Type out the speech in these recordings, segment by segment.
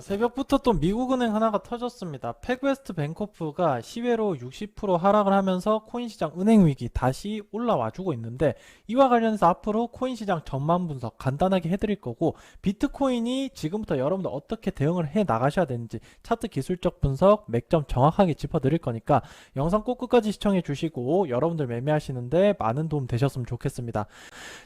새벽부터 또 미국은행 하나가 터졌습니다. 팩웨스트 뱅코프가 시외로 60% 하락을 하면서 코인 시장 은행 위기 다시 올라와 주고 있는데 이와 관련해서 앞으로 코인 시장 전망 분석 간단하게 해드릴 거고 비트코인이 지금부터 여러분들 어떻게 대응을 해 나가셔야 되는지 차트 기술적 분석 맥점 정확하게 짚어드릴 거니까 영상 꼭 끝까지 시청해 주시고 여러분들 매매하시는데 많은 도움 되셨으면 좋겠습니다.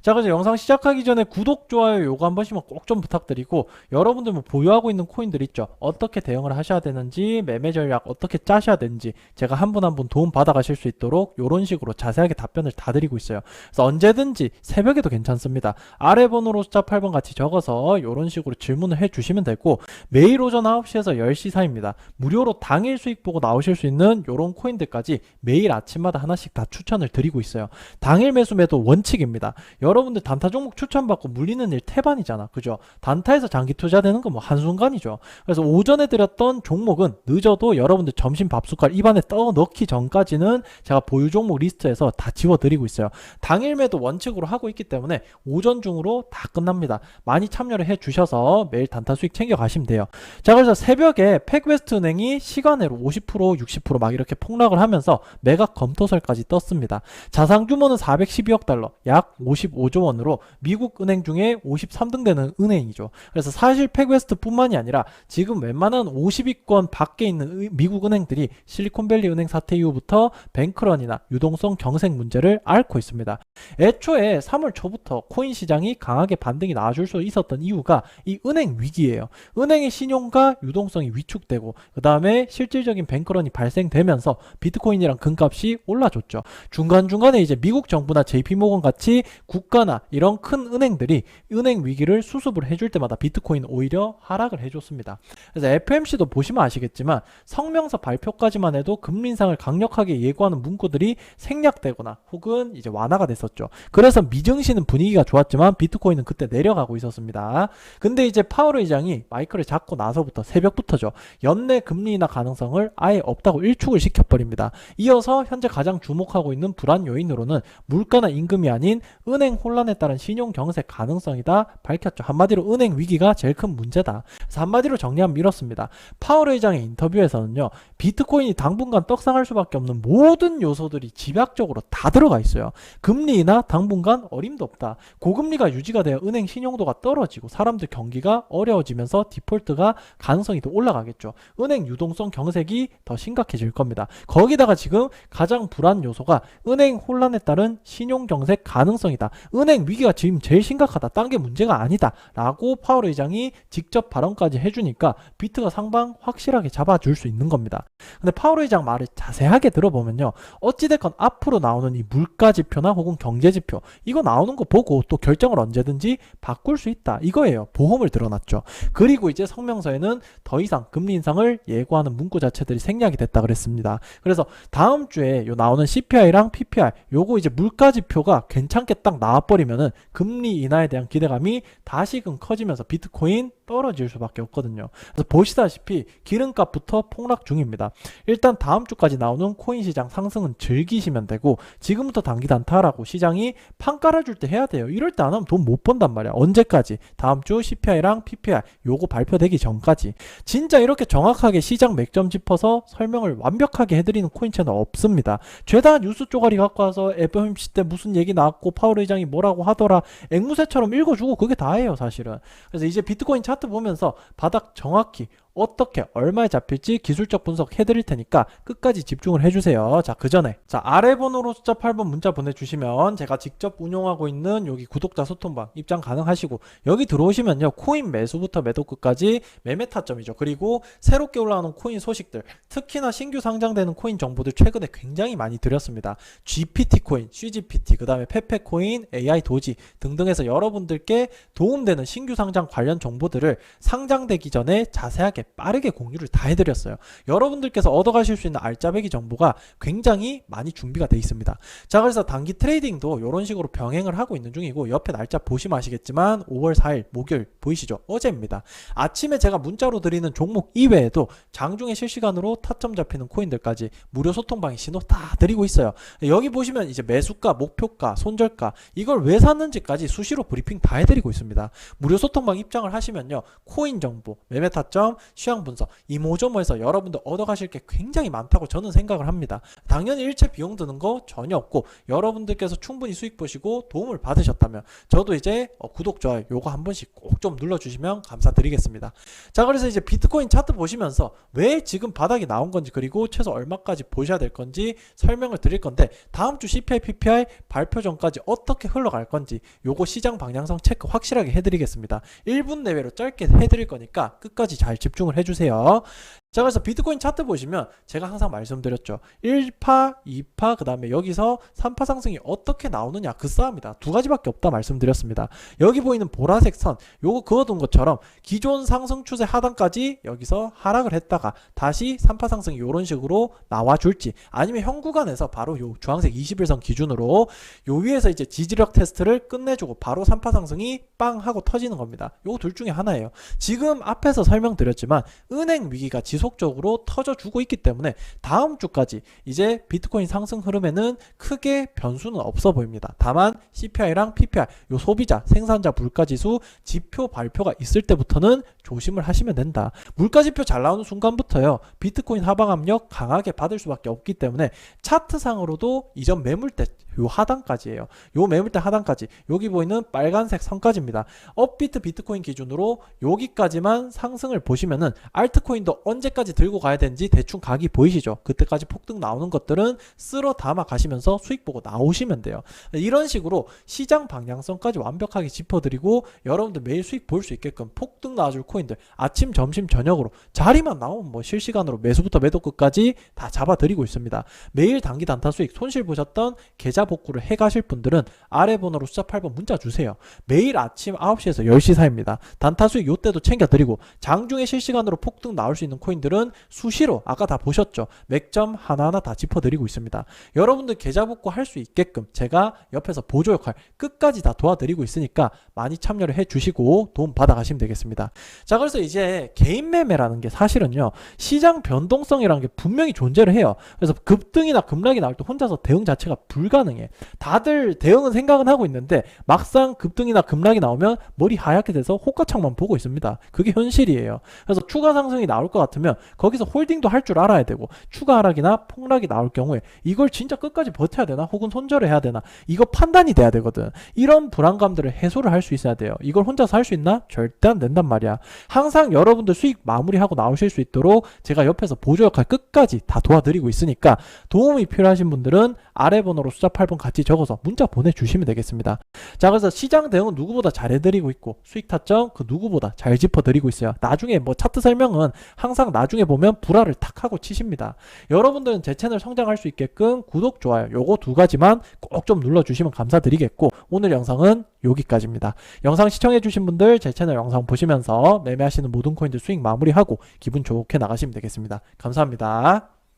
자 그래서 영상 시작하기 전에 구독 좋아요 요거 한 번씩만 꼭 좀 부탁드리고 여러분들 뭐 보유하고 있는 코인 들 있죠. 어떻게 대응을 하셔야 되는지, 매매 전략 어떻게 짜셔야 되는지 제가 한 분 한 분 도움 받아 가실 수 있도록 이런 식으로 자세하게 답변을 다 드리고 있어요. 그래서 언제든지 새벽에도 괜찮습니다. 아래 번호로 숫자 8번 같이 적어서 이런 식으로 질문을 해 주시면 되고 매일 오전 9시에서 10시 사이입니다. 무료로 당일 수익 보고 나오실 수 있는 이런 코인들까지 매일 아침마다 하나씩 다 추천을 드리고 있어요. 당일 매수 매도 원칙입니다. 여러분들 단타 종목 추천받고 물리는 일 태반이잖아. 그죠? 단타에서 장기 투자되는 건 뭐 한순간이죠. 그래서 오전에 드렸던 종목은 늦어도 여러분들 점심 밥숟갈 입안에 떠 넣기 전까지는 제가 보유 종목 리스트에서 다 지워드리고 있어요. 당일 매도 원칙으로 하고 있기 때문에 오전 중으로 다 끝납니다. 많이 참여를 해 주셔서 매일 단타 수익 챙겨 가시면 돼요. 자, 그래서 새벽에 팩웨스트 은행이 시간으로 50% 60%막 이렇게 폭락을 하면서 매각 검토설까지 떴습니다. 자산 규모는 412억 달러, 약 55조 원으로 미국 은행 중에 53등 되는 은행이죠. 그래서 사실 팩웨스트뿐만이 아니라 지금 웬만한 50위권 밖에 있는 의- 미국 은행들이 실리콘밸리 은행 사태 이후부터 뱅크런이나 유동성 경색 문제를 앓고 있습니다. 애초에 3월 초부터 코인 시장이 강하게 반등이 나와줄 수 있었던 이유가 이 은행 위기예요. 은행의 신용과 유동성이 위축되고 그 다음에 실질적인 뱅크런이 발생되면서 비트코인이랑 금값이 올라줬죠. 중간중간에 이제 미국 정부나 JP모건 같이 국가나 이런 큰 은행들이 은행 위기를 수습을 해줄 때마다 비트코인 오히려 하락을 해줬 습니다. 그래서 FMC도 보시면 아시겠지만 성명서 발표까지만 해도 금리 인상을 강력하게 예고하는 문구들이 생략되거나 혹은 이제 완화가 됐었죠. 그래서 미증시는 분위기가 좋았지만 비트코인은 그때 내려가고 있었습니다. 근데 이제 파월 의장이 마이크를 잡고 나서부터 새벽부터죠. 연내 금리 인하 가능성을 아예 없다고 일축을 시켜버립니다. 이어서 현재 가장 주목하고 있는 불안 요인으로는 물가나 임금이 아닌 은행 혼란에 따른 신용 경색 가능성이다 밝혔죠. 한마디로 은행 위기가 제일 큰 문제다. 그래서 한마디로 정리하면 이렇습니다. 파월 의장의 인터뷰에서는요. 비트코인이 당분간 떡상할 수밖에 없는 모든 요소들이 집약적으로 다 들어가 있어요. 금리 인하 당분간 어림도 없다. 고금리가 유지가 되어 은행 신용도가 떨어지고 사람들 경기가 어려워지면서 디폴트가 가능성이 더 올라가겠죠. 은행 유동성 경색이 더 심각해질 겁니다. 거기다가 지금 가장 불안 요소가 은행 혼란에 따른 신용 경색 가능성이다. 은행 위기가 지금 제일 심각하다. 딴 게 문제가 아니다. 라고 파월 의장이 직접 발언까지 해주니까 비트가 상방 확실하게 잡아줄 수 있는 겁니다. 근데 파월 의장 말을 자세하게 들어보면요. 어찌됐건 앞으로 나오는 이 물가 지표나 혹은 경제 지표 이거 나오는 거 보고 또 결정을 언제든지 바꿀 수 있다. 이거예요. 보험을 들어놨죠. 그리고 이제 성명서에는 더 이상 금리 인상을 예고하는 문구 자체들이 생략이 됐다 그랬습니다. 그래서 다음 주에 요 나오는 CPI랑 PPI 요거 이제 물가 지표가 괜찮게 딱 나와버리면은 금리 인하에 대한 기대감이 다시금 커지면서 비트코인 떨어질 수밖에 없거든요. 그래서 보시다시피 기름값부터 폭락 중입니다. 일단 다음 주까지 나오는 코인 시장 상승은 즐기시면 되고 지금부터 단기 단타라고 시장이 판 깔아줄 때 해야 돼요. 이럴 때 안 하면 돈 못 번단 말이야. 언제까지? 다음 주 CPI랑 PPI 요거 발표되기 전까지. 진짜 이렇게 정확하게 시장 맥점 짚어서 설명을 완벽하게 해드리는 코인 채널 없습니다. 죄다 뉴스 쪼가리 갖고 와서 FOMC 때 무슨 얘기 나왔고 파월 의장이 뭐라고 하더라 앵무새처럼 읽어주고 그게 다예요 사실은. 그래서 이제 비트코인 차트 보면서 바닥 정확히 어떻게 얼마에 잡힐지 기술적 분석 해드릴 테니까 끝까지 집중을 해주세요. 자, 그 전에 자 아래 번호로 숫자 8번 문자 보내주시면 제가 직접 운용하고 있는 여기 구독자 소통방 입장 가능하시고 여기 들어오시면요 코인 매수부터 매도 끝까지 매매 타점이죠. 그리고 새롭게 올라오는 코인 소식들 특히나 신규 상장되는 코인 정보들 최근에 굉장히 많이 드렸습니다. GPT 코인, CGPT, 그 다음에 페페 코인, AI 도지 등등해서 여러분들께 도움되는 신규 상장 관련 정보들을 상장되기 전에 자세하게 빠르게 공유를 다 해드렸어요. 여러분들께서 얻어가실 수 있는 알짜배기 정보가 굉장히 많이 준비가 돼 있습니다. 자, 그래서 단기 트레이딩도 이런 식으로 병행을 하고 있는 중이고 옆에 날짜 보시면 아시겠지만 5월 4일 목요일 보이시죠? 어제입니다. 아침에 제가 문자로 드리는 종목 이외에도 장중에 실시간으로 타점 잡히는 코인들까지 무료 소통방에 신호 다 드리고 있어요. 여기 보시면 이제 매수가, 목표가, 손절가 이걸 왜 샀는지까지 수시로 브리핑 다 해드리고 있습니다. 무료 소통방 입장을 하시면요. 코인 정보, 매매 타점, 시황 분석, 이모저모에서 여러분들 얻어가실 게 굉장히 많다고 저는 생각을 합니다. 당연히 일체 비용 드는 거 전혀 없고 여러분들께서 충분히 수익 보시고 도움을 받으셨다면 저도 이제 어, 구독, 좋아요 요거 한 번씩 꼭 좀 눌러주시면 감사드리겠습니다. 자 그래서 이제 비트코인 차트 보시면서 왜 지금 바닥이 나온 건지 그리고 최소 얼마까지 보셔야 될 건지 설명을 드릴 건데 다음 주 CPI, PPI 발표 전까지 어떻게 흘러갈 건지 요거 시장 방향성 체크 확실하게 해드리겠습니다. 1분 내외로 짧게 해드릴 거니까 끝까지 잘 집중 을 해주세요. 자 그래서 비트코인 차트 보시면 제가 항상 말씀드렸죠. 1파 2파 그 다음에 여기서 3파 상승이 어떻게 나오느냐 그 싸움이다. 두 가지밖에 없다 말씀드렸습니다. 여기 보이는 보라색 선 요거 그어둔 것처럼 기존 상승 추세 하단까지 여기서 하락을 했다가 다시 3파 상승이 요런 식으로 나와줄지 아니면 현 구간에서 바로 요 주황색 21선 기준으로 요 위에서 이제 지지력 테스트를 끝내주고 바로 3파 상승이 빵 하고 터지는 겁니다. 요거 둘 중에 하나예요. 지금 앞에서 설명드렸지만 은행 위기가 지 속적으로 터져주고 있기 때문에 다음 주까지 이제 비트코인 상승 흐름에는 크게 변수는 없어 보입니다. 다만 CPI랑 PPI, 요 소비자, 생산자 물가지수 지표 발표가 있을 때부터는 조심을 하시면 된다. 물가지표 잘 나오는 순간부터요. 비트코인 하방 압력 강하게 받을 수밖에 없기 때문에 차트상으로도 이전 매물대 요 하단까지예요. 요 매물대 하단까지 여기 보이는 빨간색 선까지입니다. 업비트 비트코인 기준으로 여기까지만 상승을 보시면은 알트코인도 언제까지 들고 가야 되는지 대충 각이 보이시죠? 그때까지 폭등 나오는 것들은 쓸어 담아 가시면서 수익 보고 나오시면 돼요. 이런 식으로 시장 방향성까지 완벽하게 짚어드리고 여러분들 매일 수익 볼 수 있게끔 폭등 나와줄 코인들 아침, 점심, 저녁으로 자리만 나오면 뭐 실시간으로 매수부터 매도 끝까지 다 잡아드리고 있습니다. 매일 단기 단타 수익 손실 보셨던 계좌 복구를 해 가실 분들은 아래 번호로 숫자 8번 문자 주세요. 매일 아침 9시에서 10시 사이입니다. 단타 수익 요때도 챙겨드리고 장중에 실시간으로 폭등 나올 수 있는 코인들은 수시로 아까 다 보셨죠. 맥점 하나하나 다 짚어드리고 있습니다. 여러분들 계좌 복구 할 수 있게끔 제가 옆에서 보조 역할 끝까지 다 도와드리고 있으니까 많이 참여를 해 주시고 도움 받아 가시면 되겠습니다. 자 그래서 이제 개인 매매라는 게 사실은요 시장 변동성이라는 게 분명히 존재를 해요. 그래서 급등이나 급락이 나올 때 혼자서 대응 자체가 불가능 해. 다들 대응은 생각은 하고 있는데 막상 급등이나 급락이 나오면 머리 하얗게 돼서 호가창만 보고 있습니다. 그게 현실이에요. 그래서 추가 상승이 나올 것 같으면 거기서 홀딩도 할 줄 알아야 되고 추가 하락이나 폭락이 나올 경우에 이걸 진짜 끝까지 버텨야 되나 혹은 손절을 해야 되나 이거 판단이 돼야 되거든. 이런 불안감들을 해소를 할 수 있어야 돼요. 이걸 혼자서 할 수 있나? 절대 안 된단 말이야. 항상 여러분들 수익 마무리하고 나오실 수 있도록 제가 옆에서 보조 역할 끝까지 다 도와드리고 있으니까 도움이 필요하신 분들은 아래 번호로 숫자 8번 같이 적어서 문자 보내주시면 되겠습니다. 자 그래서 시장 대응은 누구보다 잘해드리고 있고 수익 타점 그 누구보다 잘 짚어드리고 있어요. 나중에 뭐 차트 설명은 항상 나중에 보면 불화를 탁 하고 치십니다. 여러분들은 제 채널 성장할 수 있게끔 구독 좋아요 요거 두 가지만 꼭 좀 눌러주시면 감사드리겠고 오늘 영상은 여기까지입니다. 영상 시청해주신 분들 제 채널 영상 보시면서 매매하시는 모든 코인들 수익 마무리하고 기분 좋게 나가시면 되겠습니다. 감사합니다.